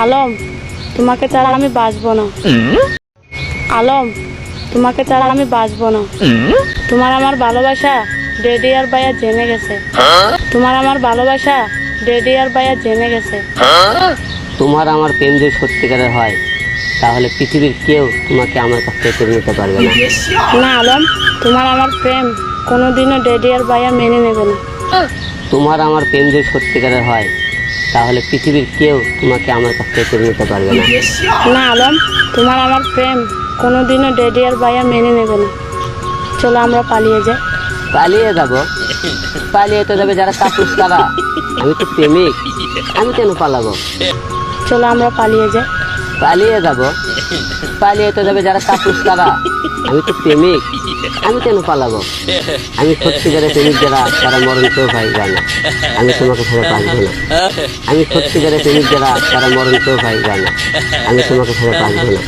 আলম তোমাকে ছাড়া আমি বাঁচবো না। আলম তোমাকে ছাড়া আমি বাঁচবো না। তোমার আমার ভালোবাসা ডেডি আর ভাইয়া জেনে গেছে। তোমার আমার ভালোবাসা ডেডি আর ভাইয়া জেনে গেছে। তোমার আমার প্রেম যদি সত্যিকারের হয় তাহলে পৃথিবীর কেউ তোমাকে আমার কাছ থেকে কেড়ে নিতে পারবে না। না আলম তোমার আমার প্রেম কোনোদিনও ডেডি আর ভাইয়া মেনে নেবে না। তোমার আমার প্রেম যদি সত্যিকারের হয় তাহলে পৃথিবীর কেউ তোমাকে আমার কাছ থেকে কেড়ে নিতে পারবে না। না আলম তোমার আমার প্রেম কোনোদিনও ডেডি আর ভাইয়া মেনে নেবে না। চলো আমরা পালিয়ে যাই। পালিয়ে যাব? পালিয়ে তো যাবে যারা কাপুস তারা। আমি তো প্রেমিক। আমি কেন পালাবো? চলো আমরা পালিয়ে যাই। পালিয়ে যাব? পালিয়ে তো যাবে যারা কাপুস তারা আমি তো প্রেমিক। আমি কেন পালাবো? আমি সত্যিকারের প্রেমিক যারা, তারা মরণ কেউ ভাই জানে আমি তোমাকে ছেড়ে পারব না। আমি সত্যিকারের প্রেমিক যারা, তারা মরণ কেউ ভাই জানে আমি তোমাকে ছেড়ে পারব না।